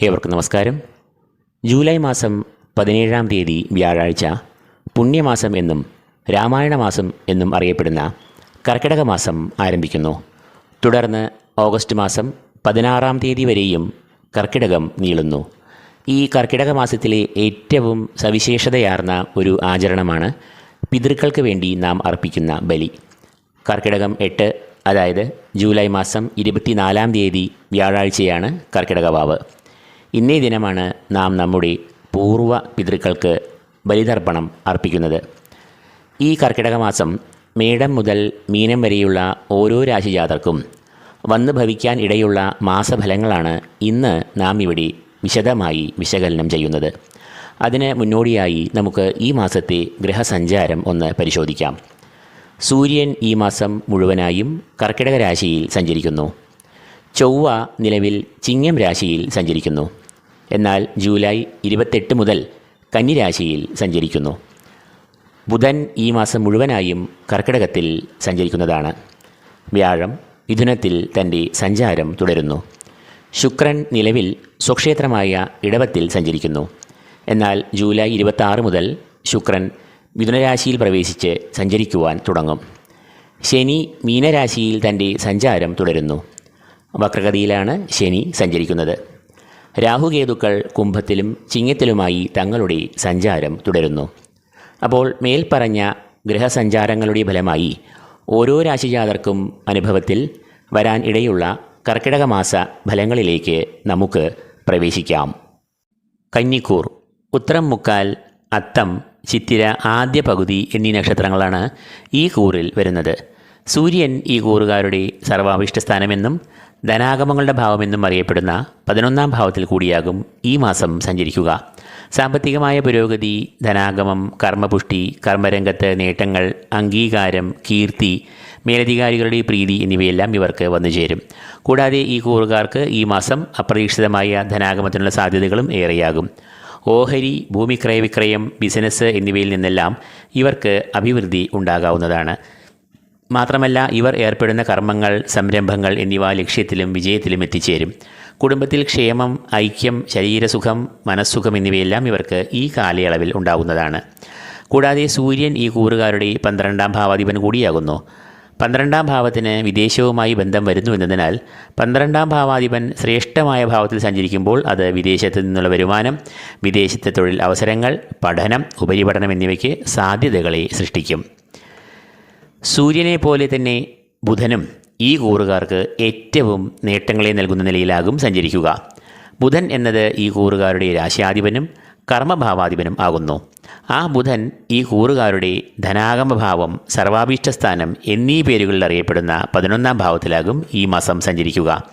ഏവർക്കും നമസ്കാരം. ജൂലൈ മാസം പതിനേഴാം തീയതി വ്യാഴാഴ്ച പുണ്യമാസം എന്നും രാമായണ മാസം എന്നും അറിയപ്പെടുന്ന കർക്കിടക മാസം ആരംഭിക്കുന്നു. തുടർന്ന് ഓഗസ്റ്റ് മാസം പതിനാറാം തീയതി വരെയും കർക്കിടകം നീളുന്നു. ഈ കർക്കിടക മാസത്തിലെ ഏറ്റവും സവിശേഷതയാർന്ന ഒരു ആചരണമാണ് പിതൃക്കൾക്ക് വേണ്ടി നാം അർപ്പിക്കുന്ന ബലി. കർക്കിടകം എട്ട് അതായത് ജൂലൈ മാസം ഇരുപത്തിനാലാം തീയതി വ്യാഴാഴ്ചയാണ് കർക്കിടക വാവ്. ഇന്നേ ദിനമാണ് നാം നമ്മുടെ പൂർവ പിതൃക്കൾക്ക് ബലിതർപ്പണം അർപ്പിക്കുന്നത്. ഈ കർക്കിടക മാസം മേടം മുതൽ മീനം വരെയുള്ള ഓരോ രാശിജാതർക്കും വന്നു ഭവിക്കാൻ ഇടയുള്ള മാസഫലങ്ങളാണ് ഇന്ന് നാം ഇവിടെ വിശദമായി വിശകലനം ചെയ്യുന്നത്. അതിന് മുന്നോടിയായി നമുക്ക് ഈ മാസത്തെ ഗ്രഹസഞ്ചാരം ഒന്ന് പരിശോധിക്കാം. സൂര്യൻ ഈ മാസം മുഴുവനായും കർക്കിടക രാശിയിൽ സഞ്ചരിക്കുന്നു. ചൊവ്വ നിലവിൽ ചിങ്ങം രാശിയിൽ സഞ്ചരിക്കുന്നു. എന്നാൽ ജൂലൈ ഇരുപത്തെട്ട് മുതൽ കന്നിരാശിയിൽ സഞ്ചരിക്കുന്നു. ബുധൻ ഈ മാസം മുഴുവനായും കർക്കിടകത്തിൽ സഞ്ചരിക്കുന്നതാണ്. വ്യാഴം മിഥുനത്തിൽ തന്റെ സഞ്ചാരം തുടരുന്നു. ശുക്രൻ നിലവിൽ സ്വക്ഷേത്രമായ ഇടവത്തിൽ സഞ്ചരിക്കുന്നു. എന്നാൽ ജൂലൈ ഇരുപത്തി മുതൽ ശുക്രൻ മിഥുനരാശിയിൽ പ്രവേശിച്ച് സഞ്ചരിക്കുവാൻ തുടങ്ങും. ശനി മീനരാശിയിൽ തന്റെ സഞ്ചാരം തുടരുന്നു. വക്രഗതിയിലാണ് ശനി സഞ്ചരിക്കുന്നത്. രാഹുകേതുക്കൾ കുംഭത്തിലും ചിങ്ങത്തിലുമായി തങ്ങളുടെ സഞ്ചാരം തുടരുന്നു. അപ്പോൾ മേൽപ്പറഞ്ഞ ഗ്രഹസഞ്ചാരങ്ങളുടെ ഫലമായി ഓരോ രാശിജാതർക്കും അനുഭവത്തിൽ വരാൻ ഇടയുള്ള കർക്കിടക മാസ ഫലങ്ങളിലേക്ക് നമുക്ക് പ്രവേശിക്കാം. കന്നിക്കൂർ ഉത്തരം മുക്കാൽ അത്തം ചിത്തിര ആദ്യ പകുതി എന്നീ നക്ഷത്രങ്ങളാണ് ഈ കൂറിൽ വരുന്നത്. സൂര്യൻ ഈ കൂറുകാരുടെ സർവാഭിഷ്ട സ്ഥാനമെന്നും ധനാഗമങ്ങളുടെ ഭാവമെന്നും അറിയപ്പെടുന്ന പതിനൊന്നാം ഭാവത്തിൽ കൂടിയാകും ഈ മാസം സഞ്ചരിക്കുക. സാമ്പത്തികമായ പുരോഗതി ധനാഗമം കർമ്മപുഷ്ടി കർമ്മരംഗത്ത് നേട്ടങ്ങൾ അംഗീകാരം കീർത്തി മേലധികാരികളുടെ പ്രീതി എന്നിവയെല്ലാം ഇവർക്ക് വന്നു ചേരും. കൂടാതെ ഈ കൂറുകാർക്ക് ഈ മാസം അപ്രതീക്ഷിതമായ ധനാഗമത്തിനുള്ള സാധ്യതകളും ഏറെയാകും. ഓഹരി ഭൂമി ക്രയവിക്രയം ബിസിനസ് എന്നിവയിൽ നിന്നെല്ലാം ഇവർക്ക് അഭിവൃദ്ധി ഉണ്ടാകാവുന്നതാണ്. മാത്രമല്ല ഇവർ ഏർപ്പെടുന്ന കർമ്മങ്ങൾ സംരംഭങ്ങൾ എന്നിവ ലക്ഷ്യത്തിലും വിജയത്തിലും എത്തിച്ചേരും. കുടുംബത്തിൽ ക്ഷേമം ഐക്യം ശരീരസുഖം മനസ്സുഖം എന്നിവയെല്ലാം ഇവർക്ക് ഈ കാലയളവിൽ ഉണ്ടാകുന്നതാണ് കൂടാതെ സൂര്യൻ ഈ കൂറുകാരുടെ പന്ത്രണ്ടാം ഭാവാധിപൻ കൂടിയാകുന്നു. പന്ത്രണ്ടാം ഭാവത്തിന് വിദേശവുമായി ബന്ധം വരുന്നു എന്നതിനാൽ പന്ത്രണ്ടാം ഭാവാധിപൻ ശ്രേഷ്ഠമായ ഭാവത്തിൽ സഞ്ചരിക്കുമ്പോൾ അത് വിദേശത്ത് നിന്നുള്ള വരുമാനം വിദേശത്തെ തൊഴിൽ അവസരങ്ങൾ പഠനം ഉപരിപഠനം എന്നിവയ്ക്ക് സാധ്യതകളെ സൃഷ്ടിക്കും. സൂര്യനെ പോലെ തന്നെ ബുധനും ഈ കൂറുകാർക്ക് ഏറ്റവും നേട്ടങ്ങളെ നൽകുന്ന നിലയിലാകും സഞ്ചരിക്കുക. ബുധൻ എന്നത് ഈ കൂറുകാരുടെ രാശിയാധിപനും കർമ്മഭാവാധിപനും ആകുന്നു. ആ ബുധൻ ഈ കൂറുകാരുടെ ധനാഗമഭാവം സർവാഭീഷ്ടസ്ഥാനം എന്നീ പേരുകളിൽ അറിയപ്പെടുന്ന പതിനൊന്നാം ഭാവത്തിലാകും ഈ മാസം സഞ്ചരിക്കുക.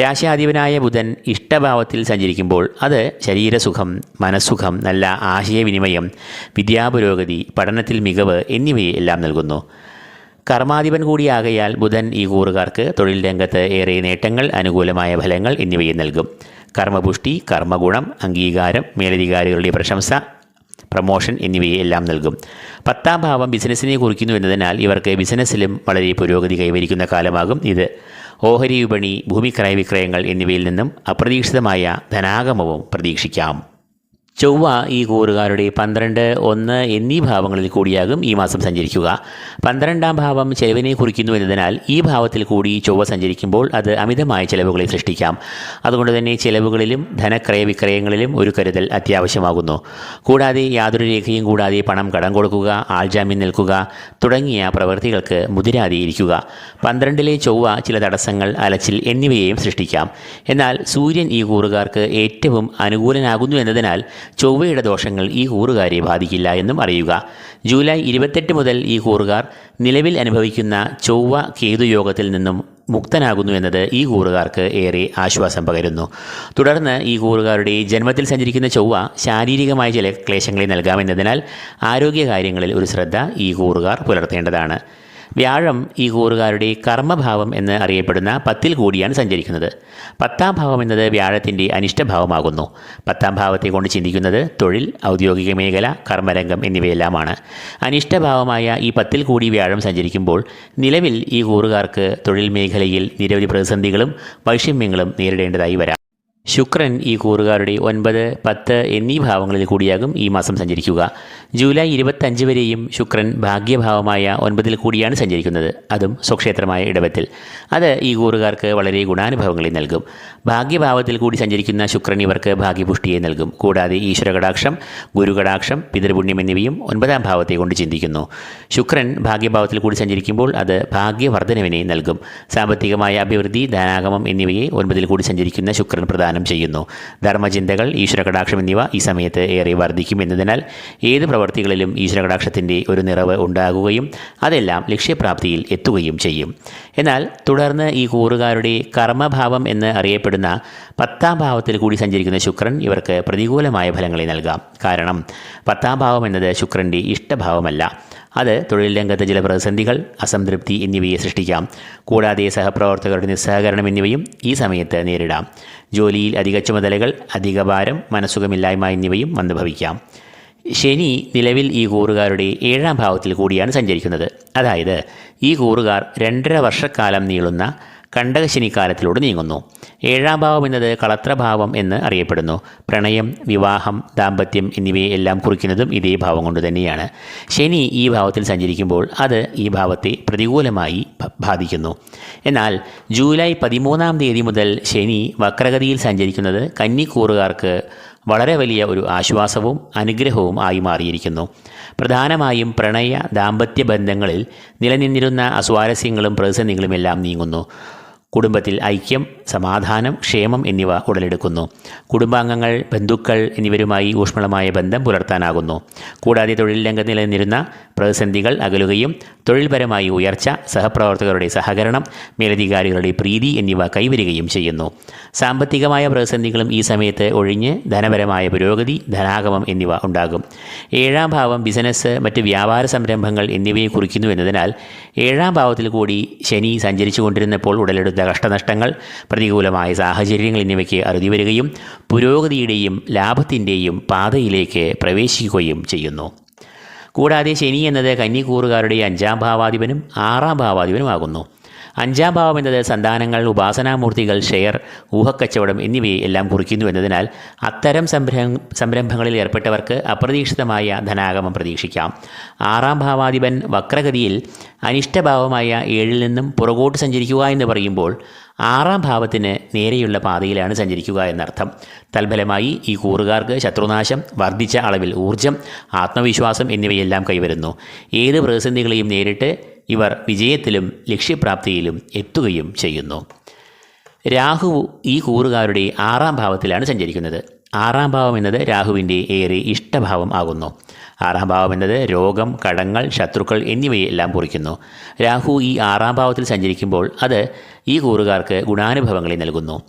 രാശിയാധിപനായ ബുധൻ ഇഷ്ടഭാവത്തിൽ സഞ്ചരിക്കുമ്പോൾ അത് ശരീരസുഖം മനസ്സുഖം നല്ല ആശയവിനിമയം വിദ്യാപുരോഗതി പഠനത്തിൽ മികവ് എന്നിവയെ എല്ലാം നൽകുന്നു. കർമാധിപൻ കൂടിയാകയാൽ ബുധൻ ഈ കൂറുകാർക്ക് തൊഴിൽ രംഗത്ത് ഏറെ നേട്ടങ്ങൾ അനുകൂലമായ ഫലങ്ങൾ എന്നിവയെ നൽകും. കർമ്മപുഷ്ടി കർമ്മഗുണം അംഗീകാരം മേലധികാരികളുടെ പ്രശംസ പ്രമോഷൻ എന്നിവയെ എല്ലാം നൽകും. പത്താം ഭാവം ബിസിനസ്സിനെ കുറിക്കുന്നു എന്നതിനാൽ ഇവർക്ക് ബിസിനസ്സിലും വളരെ പുരോഗതി കൈവരിക്കുന്ന കാലമാകും ഇത്. ഓഹരി വിപണി ഭൂമി ക്രയവിക്രയങ്ങൾ എന്നിവയിൽ നിന്നും അപ്രതീക്ഷിതമായ ധനാഗമവും പ്രതീക്ഷിക്കാം. ചൊവ്വ ഈ കൂറുകാരുടെ പന്ത്രണ്ട് ഒന്ന് എന്നീ ഭാവങ്ങളിൽ കൂടിയാകും ഈ മാസം സഞ്ചരിക്കുക. പന്ത്രണ്ടാം ഭാവം ചെലവിനെ കുറിക്കുന്നു എന്നതിനാൽ ഈ ഭാവത്തിൽ കൂടി ചൊവ്വ സഞ്ചരിക്കുമ്പോൾ അത് അമിതമായ ചെലവുകളെ സൃഷ്ടിക്കാം. അതുകൊണ്ട് തന്നെ ചെലവുകളിലും ധനക്രയ വിക്രയങ്ങളിലും ഒരു കരുതൽ അത്യാവശ്യമാകുന്നു. കൂടാതെ യാതൊരു രേഖയും കൂടാതെ പണം കടം കൊടുക്കുക ആൾജാമ്യം നിൽക്കുക തുടങ്ങിയ പ്രവൃത്തികൾക്ക് മുതിരാതെ ഇരിക്കുക പന്ത്രണ്ടിലെ ചൊവ്വ ചില തടസ്സങ്ങൾ അലച്ചിൽ എന്നിവയെയും സൃഷ്ടിക്കാം. എന്നാൽ സൂര്യൻ ഈ കൂറുകാർക്ക് ഏറ്റവും അനുകൂലനാകുന്നു എന്നതിനാൽ ചൊവ്വയുടെ ദോഷങ്ങൾ ഈ കൂറുകാരെ ബാധിക്കില്ല എന്നും അറിയുക. ജൂലൈ ഇരുപത്തെട്ട് മുതൽ ഈ കൂറുകാർ നിലവിൽ അനുഭവിക്കുന്ന ചൊവ്വ കേതുയോഗത്തിൽ നിന്നും മുക്തനാകുന്നു എന്നത് ഈ കൂറുകാർക്ക് ഏറെ ആശ്വാസം പകരുന്നു. തുടർന്ന് ഈ കൂറുകാരുടെ ജന്മത്തിൽ സഞ്ചരിക്കുന്ന ചൊവ്വ ശാരീരികമായ ചില ക്ലേശങ്ങളെ നൽകാമെന്നതിനാൽ ആരോഗ്യകാര്യങ്ങളിൽ ഒരു ശ്രദ്ധ ഈ കൂറുകാർ പുലർത്തേണ്ടതാണ്. വ്യാഴം ഈ കൂറുകാരുടെ കർമ്മഭാവം എന്ന് അറിയപ്പെടുന്ന പത്തിൽ കൂടിയാണ് സഞ്ചരിക്കുന്നത്. പത്താം ഭാവം എന്നത് വ്യാഴത്തിന്റെ അനിഷ്ടഭാവമാകുന്നു. പത്താം ഭാവത്തെ കൊണ്ട് ചിന്തിക്കുന്നത് തൊഴിൽ ഔദ്യോഗിക മേഖല കർമ്മരംഗം എന്നിവയെല്ലാമാണ്. അനിഷ്ടഭാവമായ ഈ പത്തിൽ കൂടി വ്യാഴം സഞ്ചരിക്കുമ്പോൾ നിലവിൽ ഈ കൂറുകാർക്ക് തൊഴിൽ മേഖലയിൽ നിരവധി പ്രതിസന്ധികളും വൈഷമ്യങ്ങളും നേരിടേണ്ടതായി വരാം. ശുക്രൻ ഈ കൂറുകാരുടെ ഒൻപത് പത്ത് എന്നീ ഭാവങ്ങളിൽ കൂടിയാകും ഈ മാസം സഞ്ചരിക്കുക. ജൂലൈ ഇരുപത്തഞ്ച് വരെയും ശുക്രൻ ഭാഗ്യഭാവമായ ഒൻപതിൽ കൂടിയാണ് സഞ്ചരിക്കുന്നത്. അതും സ്വക്ഷേത്രമായ ഇടവത്തിൽ. അത് ഈ കൂറുകാർക്ക് വളരെ ഗുണാനുഭവങ്ങളെ നൽകും. ഭാഗ്യഭാവത്തിൽ കൂടി സഞ്ചരിക്കുന്ന ശുക്രൻ ഇവർക്ക് ഭാഗ്യപുഷ്ടിയെ നൽകും. കൂടാതെ ഈശ്വരകടാക്ഷം ഗുരുകടാക്ഷം പിതൃപുണ്യം എന്നിവയും ഒൻപതാം ഭാവത്തെ കൊണ്ട് ചിന്തിക്കുന്നു. ശുക്രൻ ഭാഗ്യഭാവത്തിൽ കൂടി സഞ്ചരിക്കുമ്പോൾ അത് ഭാഗ്യവർദ്ധനവിനെ നൽകും. സാമ്പത്തികമായ അഭിവൃദ്ധി ധനാഗമം എന്നിവയെ ഒൻപതിൽ കൂടി സഞ്ചരിക്കുന്ന ശുക്രൻ പ്രദാനം ചെയ്യുന്നു. ധർമ്മചിന്തകൾ ഈശ്വരകടാക്ഷം എന്നിവ ഈ സമയത്ത് ഏറെ വർദ്ധിക്കും എന്നതിനാൽ ഏത് പ്രവൃത്തികളിലും ഈശ്വരകടാക്ഷത്തിന്റെ ഒരു നിറവ് ഉണ്ടാകുകയും അതെല്ലാം ലക്ഷ്യപ്രാപ്തിയിൽ എത്തുകയും ചെയ്യും. എന്നാൽ തുടർന്ന് ഈ കൂറുകാരുടെ കർമ്മഭാവം എന്ന് അറിയപ്പെടുന്ന പത്താം ഭാവത്തിൽ കൂടി സഞ്ചരിക്കുന്ന ശുക്രൻ ഇവർക്ക് പ്രതികൂലമായ ഫലങ്ങളെ നൽകാം. കാരണം പത്താം ഭാവം എന്നത് ശുക്രന്റെ ഇഷ്ടഭാവമല്ല. അത് തൊഴിൽ രംഗത്ത് ചില പ്രതിസന്ധികൾ അസംതൃപ്തി എന്നിവയെ സൃഷ്ടിക്കാം. കൂടാതെ സഹപ്രവർത്തകരുടെ നിസ്സഹകരണം എന്നിവയും ഈ സമയത്ത് നേരിടാം. ജോലിയിൽ അധിക ചുമതലകൾ അധിക ഭാരം മനസ്സുഖമില്ലായ്മ എന്നിവയും വന്നു ഭവിക്കാം. ശനി നിലവിൽ ഈ കൂറുകാരുടെ ഏഴാം ഭാവത്തിൽ കൂടിയാണ് സഞ്ചരിക്കുന്നത്. അതായത് ഈ കൂറുകാർ രണ്ടര വർഷക്കാലം നീളുന്ന കണ്ടകശനിക്കാലത്തിലൂടെ നീങ്ങുന്നു. ഏഴാം ഭാവം എന്നത് കളത്രഭാവം എന്ന് അറിയപ്പെടുന്നു. പ്രണയം വിവാഹം ദാമ്പത്യം എന്നിവയെ എല്ലാം കുറിക്കുന്നതും ഇതേ ഭാവം കൊണ്ട് തന്നെയാണ്. ശനി ഈ ഭാവത്തിൽ സഞ്ചരിക്കുമ്പോൾ അത് ഈ ഭാവത്തെ പ്രതികൂലമായി ബാധിക്കുന്നു. എന്നാൽ ജൂലൈ പതിമൂന്നാം തീയതി മുതൽ ശനി വക്രഗതിയിൽ സഞ്ചരിക്കുന്നത് കന്നിക്കൂറുകാർക്ക് വളരെ വലിയ ഒരു ആശ്വാസവും അനുഗ്രഹവും ആയി മാറിയിരിക്കുന്നു. പ്രധാനമായും പ്രണയ ദാമ്പത്യ ബന്ധങ്ങളിൽ നിലനിന്നിരുന്ന അസ്വാരസ്യങ്ങളും പ്രതിസന്ധികളും എല്ലാം നീങ്ങുന്നു. കുടുംബത്തിൽ ഐക്യം സമാധാനം ക്ഷേമം എന്നിവ ഉടലെടുക്കുന്നു. കുടുംബാംഗങ്ങൾ ബന്ധുക്കൾ എന്നിവരുമായി ഊഷ്മളമായ ബന്ധം പുലർത്താനാകുന്നു. കൂടാതെ തൊഴിൽ രംഗത്ത് നിലനിന്നിരുന്ന പ്രതിസന്ധികൾ അകലുകയും തൊഴിൽപരമായി ഉയർച്ച സഹപ്രവർത്തകരുടെ സഹകരണം മേലധികാരികളുടെ പ്രീതി എന്നിവ കൈവരികയും ചെയ്യുന്നു. സാമ്പത്തികമായ പ്രതിസന്ധികളും ഈ സമയത്ത് ഒഴിഞ്ഞ് ധനപരമായ പുരോഗതി ധനാഗമം എന്നിവ ഉണ്ടാകും. ഏഴാം ഭാവം ബിസിനസ് മറ്റ് വ്യാപാര സംരംഭങ്ങൾ എന്നിവയെ കുറിക്കുന്നു എന്നതിനാൽ ഏഴാം ഭാവത്തിൽ കൂടി ശനി സഞ്ചരിച്ചു കൊണ്ടിരുന്നപ്പോൾ ഉടലെടുത്ത കഷ്ടനഷ്ടങ്ങൾ പ്രതികൂലമായ സാഹചര്യങ്ങൾ എന്നിവയ്ക്ക് അറുതി വരികയും പുരോഗതിയുടെയും ലാഭത്തിന്റെയും പാതയിലേക്ക് പ്രവേശിക്കുകയും ചെയ്യുന്നു. കൂടാതെ ശനി എന്നത് കന്നിക്കൂറുകാരുടെ അഞ്ചാം ഭാവാധിപനും ആറാം ഭാവാധിപനുമാകുന്നു. അഞ്ചാം ഭാവം എന്നത് സന്താനങ്ങൾ ഉപാസനാമൂർത്തികൾ ഷെയർ ഊഹക്കച്ചവടം എന്നിവയെ എല്ലാം കുറിക്കുന്നു എന്നതിനാൽ അത്തരം സംരംഭ സംരംഭങ്ങളിൽ ഏർപ്പെട്ടവർക്ക് അപ്രതീക്ഷിതമായ ധനാഗമം പ്രതീക്ഷിക്കാം. ആറാം ഭാവാധിപൻ വക്രഗതിയിൽ അനിഷ്ടഭാവമായ ഏഴിൽ നിന്നും പുറകോട്ട് സഞ്ചരിക്കുക എന്ന് പറയുമ്പോൾ ആറാം ഭാവത്തിന് നേരെയുള്ള പാതയിലാണ് സഞ്ചരിക്കുക എന്നർത്ഥം. തൽഫലമായി ഈ കൂറുകാർക്ക് ശത്രുനാശം വർദ്ധിച്ച അളവിൽ ഊർജം ആത്മവിശ്വാസം എന്നിവയെല്ലാം കൈവരുന്നു. ഏത് പ്രതിസന്ധികളെയും നേരിട്ട് ഇവർ വിജയത്തിലും ലക്ഷ്യപ്രാപ്തിയിലും എത്തുകയും ചെയ്യുന്നു. രാഹു ഈ കൂറുകാരുടെ ആറാം ഭാവത്തിലാണ് സഞ്ചരിക്കുന്നത്. ആറാം ഭാവം എന്നത് രാഹുവിന്റെ ഏറെ ഇഷ്ടഭാവം ആകുന്നു. ആറാം ഭാവം എന്നത് രോഗം കടങ്ങൾ ശത്രുക്കൾ എന്നിവയെല്ലാം കുറിക്കുന്നു. രാഹു ഈ ആറാം ഭാവത്തിൽ സഞ്ചരിക്കുമ്പോൾ അത് ഈ കൂറുകാർക്ക് ഗുണാനുഭവങ്ങളെ നൽകുന്നു.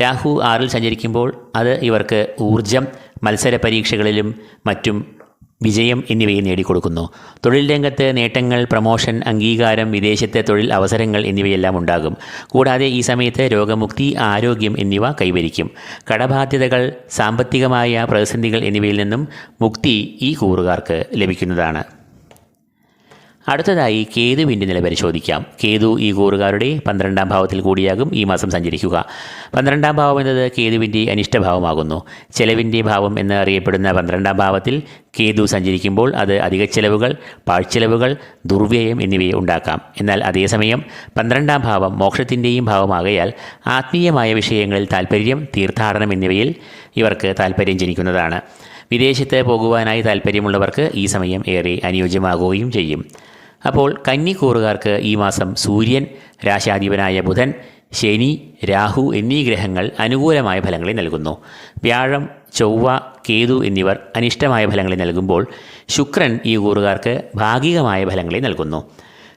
രാഹു ആറിൽ സഞ്ചരിക്കുമ്പോൾ അത് ഇവർക്ക് ഊർജം മത്സര പരീക്ഷകളിലും മറ്റും വിജയം എന്നിവയും നേടിക്കൊടുക്കുന്നു. തൊഴിൽ രംഗത്ത് നേട്ടങ്ങൾ പ്രമോഷൻ അംഗീകാരം വിദേശത്തെ തൊഴിൽ അവസരങ്ങൾ എന്നിവയെല്ലാം ഉണ്ടാകും. കൂടാതെ ഈ സമയത്ത് രോഗമുക്തി ആരോഗ്യം എന്നിവ കൈവരിക്കും. കടബാധ്യതകൾ സാമ്പത്തികമായ പ്രതിസന്ധികൾ എന്നിവയിൽ നിന്നും മുക്തി ഈ കൂറുകാർക്ക് ലഭിക്കുന്നതാണ്. അടുത്തതായി കേതുവിന്റെ നില പരിശോധിക്കാം. കേതു ഈ കൂറുകാരുടെ പന്ത്രണ്ടാം ഭാവത്തിൽ കൂടിയാകും ഈ മാസം സഞ്ചരിക്കുക. പന്ത്രണ്ടാം ഭാവം എന്നത് കേതുവിന്റെ അനിഷ്ടഭാവമാകുന്നു. ചെലവിന്റെ ഭാവം എന്ന് അറിയപ്പെടുന്ന പന്ത്രണ്ടാം ഭാവത്തിൽ കേതു സഞ്ചരിക്കുമ്പോൾ അത് അധിക ചെലവുകൾ പാഴ്ചെലവുകൾ ദുർവ്യയം എന്നിവയെ ഉണ്ടാക്കാം. എന്നാൽ അതേസമയം പന്ത്രണ്ടാം ഭാവം മോക്ഷത്തിന്റെയും ഭാവമാകയാൽ ആത്മീയമായ വിഷയങ്ങളിൽ താല്പര്യം തീർത്ഥാടനം എന്നിവയിൽ ഇവർക്ക് താല്പര്യം ജനിക്കുന്നതാണ്. വിദേശത്ത് പോകുവാനായി താല്പര്യമുള്ളവർക്ക് ഈ സമയം ഏറെ അനുയോജ്യമാകുകയും ചെയ്യും. അപ്പോൾ കന്നിക്കൂറുകാർക്ക് ഈ മാസം സൂര്യൻ രാശാധിപനായ ബുധൻ ശനി രാഹു എന്നീ ഗ്രഹങ്ങൾ അനുകൂലമായ ഫലങ്ങളെ നൽകുന്നു. വ്യാഴം ചൊവ്വ കേതു എന്നിവർ അനിഷ്ടമായ ഫലങ്ങളെ നൽകുമ്പോൾ ശുക്രൻ ഈ കൂറുകാർക്ക് ഭാഗികമായ ഫലങ്ങളെ നൽകുന്നു.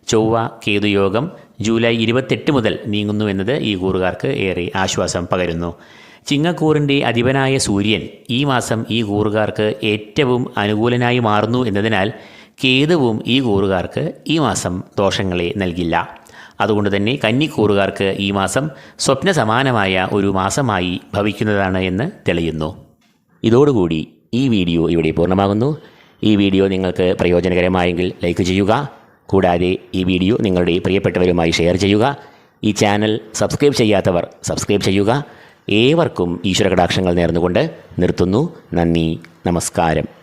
ചൊവ്വ കേതു യോഗം ജൂലൈ ഇരുപത്തെട്ട് മുതൽ നീങ്ങുന്നു എന്നത് ഈ കൂറുകാർക്ക് ഏറെ ആശ്വാസം പകരുന്നു. ചിങ്ങക്കൂറിന്റെ അധിപനായ സൂര്യൻ ഈ മാസം ഈ കൂറുകാർക്ക് ഏറ്റവും അനുകൂലനായി മാറുന്നു എന്നതിനാൽ കേതുവും ഈ കൂറുകാർക്ക് ഈ മാസം ദോഷങ്ങളെ നൽകില്ല. അതുകൊണ്ട് തന്നെ കന്നിക്കൂറുകാർക്ക് ഈ മാസം സ്വപ്ന സമാനമായ ഒരു മാസമായി ഭവിക്കുന്നതാണ് എന്ന് തെളിയുന്നു. ഇതോടുകൂടി ഈ വീഡിയോ ഇവിടെ പൂർണമാകുന്നു. ഈ വീഡിയോ നിങ്ങൾക്ക് പ്രയോജനകരമായെങ്കിൽ ലൈക്ക് ചെയ്യുക. കൂടാതെ ഈ വീഡിയോ നിങ്ങളുടെ പ്രിയപ്പെട്ടവരുമായി ഷെയർ ചെയ്യുക. ഈ ചാനൽ സബ്സ്ക്രൈബ് ചെയ്യാത്തവർ സബ്സ്ക്രൈബ് ചെയ്യുക. ഏവർക്കും ഈശ്വര കടാക്ഷങ്ങൾ നേർന്നുകൊണ്ട് നിർത്തുന്നു. നന്ദി നമസ്കാരം.